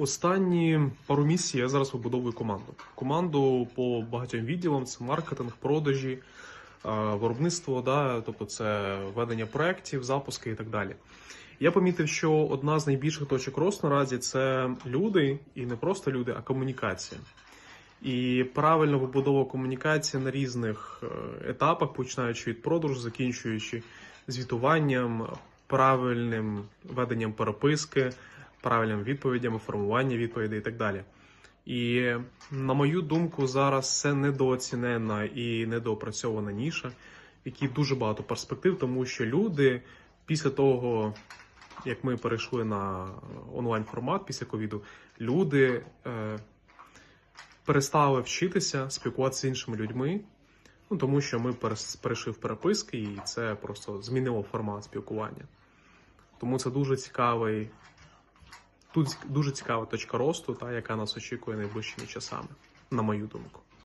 Останні пару місяців я зараз вибудовую команду. Команду по багатьом відділам: це маркетинг, продажі, е, виробництво, да, тобто це ведення проєктів, запуски і так далі. Я помітив, що одна з найбільших точок росту наразі це люди, і не просто люди, а комунікація. І правильна побудова комунікації на різних е, етапах, починаючи від продажу, закінчуючи звітуванням, правильним веденням переписки, правильним відповідями, формуванням відповідей і так далі. І на мою думку, зараз це недооцінена і недоопрацьована ніша, в якій дуже багато перспектив, тому що люди після того, як ми перейшли на онлайн формат після ковіду, люди е, перестали вчитися спілкуватися з іншими людьми. Ну, тому що ми перейшли в переписки, і це просто змінило формат спілкування. Тому це дуже цікавий, тут дуже цікава точка росту, та, яка нас очікує найближчими часами, на мою думку.